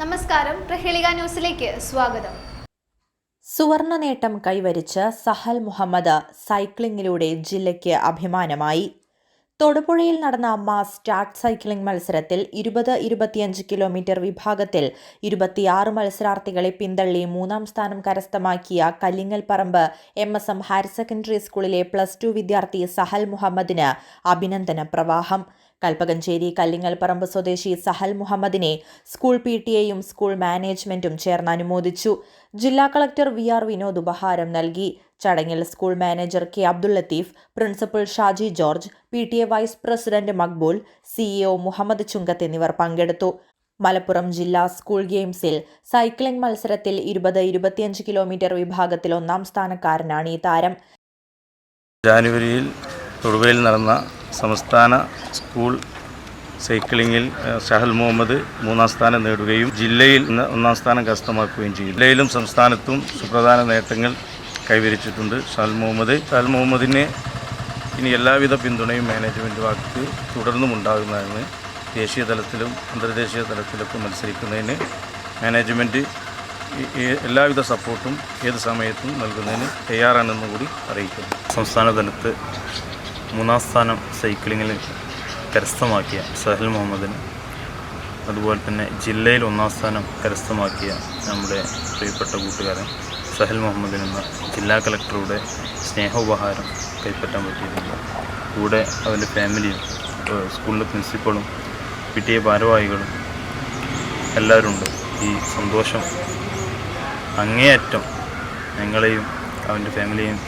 നമസ്കാരം. പ്രഹേളിക ന്യൂസിലേക്ക് സ്വാഗതം. സുവർണ നേട്ടം കൈവരിച്ച സഹൽ മുഹമ്മദ് സൈക്ലിംഗിലൂടെ ജില്ലയ്ക്ക് അഭിമാനമായി. തൊടുപുഴയിൽ നടന്ന മാസ് സ്റ്റാർട്ട് സൈക്ലിംഗ് മത്സരത്തിൽ ഇരുപത് ഇരുപത്തിയഞ്ച് കിലോമീറ്റർ വിഭാഗത്തിൽ ഇരുപത്തിയാറ് മത്സരാർത്ഥികളെ പിന്തള്ളി മൂന്നാം സ്ഥാനം കരസ്ഥമാക്കിയ Kallingal Paramba M S M higher secondary സ്കൂളിലെ പ്ലസ് ടു വിദ്യാർത്ഥി സഹൽ മുഹമ്മദിന് അഭിനന്ദന പ്രവാഹം. കൽപ്പകഞ്ചേരി കല്ലിങ്ങൽ പറമ്പ് സ്വദേശി സഹൽ മുഹമ്മദിനെ സ്കൂൾ പി ടി എയും സ്കൂൾ മാനേജ്മെന്റും ചേർന്ന് അനുമോദിച്ചു. ജില്ലാ കളക്ടർ വി ആർ വിനോദ് ഉപഹാരം നൽകി. ചടങ്ങിൽ school manager K Abdul Latheef principal Shaji George P T A vice president Maqbool CEO Muhammad Chungath എന്നിവർ പങ്കെടുത്തു. മലപ്പുറം ജില്ലാ സ്കൂൾ ഗെയിംസിൽ സൈക്ലിംഗ് മത്സരത്തിൽ ഇരുപത് ഇരുപത്തിയഞ്ച് കിലോമീറ്റർ വിഭാഗത്തിൽ ഒന്നാം സ്ഥാനക്കാരനാണ് ഈ താരം. ജാനുവരിയിൽ തൊടുവയിൽ നടന്ന സംസ്ഥാന സ്കൂൾ സൈക്ലിങ്ങിൽ ഷഹൽ മുഹമ്മദ് മൂന്നാം സ്ഥാനം നേടുകയും ജില്ലയിൽ ഒന്നാം സ്ഥാനം കരസ്ഥമാക്കുകയും ചെയ്തു. ജില്ലയിലും സംസ്ഥാനത്തും സുപ്രധാന നേട്ടങ്ങൾ കൈവരിച്ചിട്ടുണ്ട് ഷഹൽ മുഹമ്മദ്. ഷഹൽ മുഹമ്മദിനെ ഇനി എല്ലാവിധ പിന്തുണയും മാനേജ്മെന്റ് വാക്ക് തുടർന്നും ഉണ്ടാകുന്നതാണ്. ദേശീയ തലത്തിലും അന്തർദേശീയ തലത്തിലൊക്കെ മത്സരിക്കുന്നതിന് മാനേജ്മെന്റ് എല്ലാവിധ സപ്പോർട്ടും ഏത് സമയത്തും നൽകുന്നതിന് തയ്യാറാണെന്നും കൂടി അറിയിക്കുന്നു. സംസ്ഥാന തലത്ത് മൂന്നാം സ്ഥാനം സൈക്ലിങ്ങിൽ കരസ്ഥമാക്കിയ സഹൽ മുഹമ്മദിന് അതുപോലെ തന്നെ ജില്ലയിൽ ഒന്നാം സ്ഥാനം കരസ്ഥമാക്കിയ നമ്മുടെ പ്രിയപ്പെട്ട കൂട്ടുകാരൻ സഹൽ മുഹമ്മദിന് നിന്ന് ജില്ലാ കളക്ടറുടെ സ്നേഹോപഹാരം കൈപ്പറ്റാൻ പറ്റിയിട്ടുണ്ട്. കൂടെ അവന്റെ ഫാമിലിയും സ്കൂളിലെ പ്രിൻസിപ്പളും പി ടി എ ഭാരവാഹികളും എല്ലാവരും ഉണ്ട് ഈ സന്തോഷം അങ്ങേയറ്റം ഞങ്ങളെയും അവന്റെ ഫാമിലിയെയും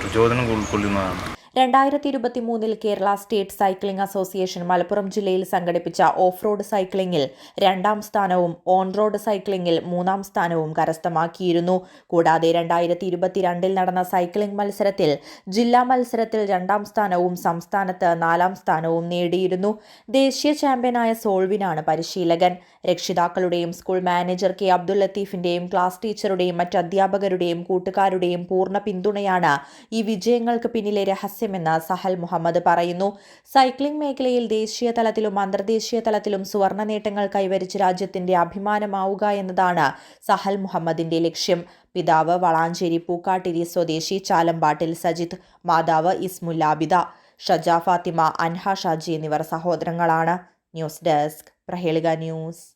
പ്രചോദനം ഉൾക്കൊള്ളുന്നതാണ്. രണ്ടായിരത്തി ഇരുപത്തി മൂന്നിൽ Kerala state cycling association Malappuram ജില്ലയിൽ സംഘടിപ്പിച്ച ഓഫ് റോഡ് സൈക്ലിംഗിൽ രണ്ടാം സ്ഥാനവും ഓൺ റോഡ് സൈക്ലിംഗിൽ മൂന്നാം സ്ഥാനവും കരസ്ഥമാക്കിയിരുന്നു. കൂടാതെ രണ്ടായിരത്തി ഇരുപത്തിരണ്ടിൽ നടന്ന സൈക്ലിംഗ് മത്സരത്തിൽ ജില്ലാ മത്സരത്തിൽ രണ്ടാം സ്ഥാനവും സംസ്ഥാനത്ത് നാലാം സ്ഥാനവും നേടിയിരുന്നു. ദേശീയ ചാമ്പ്യനായ സോൾവിനാണ് പരിശീലകൻ. രക്ഷിതാക്കളുടെയും സ്കൂൾ മാനേജർ കെ അബ്ദുൽ ലത്തീഫിന്റെയും ക്ലാസ് ടീച്ചറുടെയും മറ്റ് അധ്യാപകരുടെയും കൂട്ടുകാരുടെയും പൂർണ പിന്തുണയാണ് ഈ വിജയങ്ങൾക്ക് പിന്നിലെ രഹസ്യമെന്ന് സഹൽ മുഹമ്മദ് പറയുന്നു. സൈക്ലിംഗ് മേഖലയിൽ ദേശീയ തലത്തിലും അന്തർദേശീയ തലത്തിലും സുവർണ നേട്ടങ്ങൾ കൈവരിച്ച് രാജ്യത്തിന്റെ അഭിമാനമാവുക എന്നതാണ് സഹൽ മുഹമ്മദിന്റെ ലക്ഷ്യം. പിതാവ് വളാഞ്ചേരി പൂക്കാട്ടിരി സ്വദേശി ചാലമ്പാട്ടിൽ സജിത് മാതാവ് ഇസ്മുല്ലാബിദ ഷജ ഫാത്തിമ അൻഹ ഷാജി എന്നിവർ സഹോദരങ്ങളാണ്. News desk Prahelika news.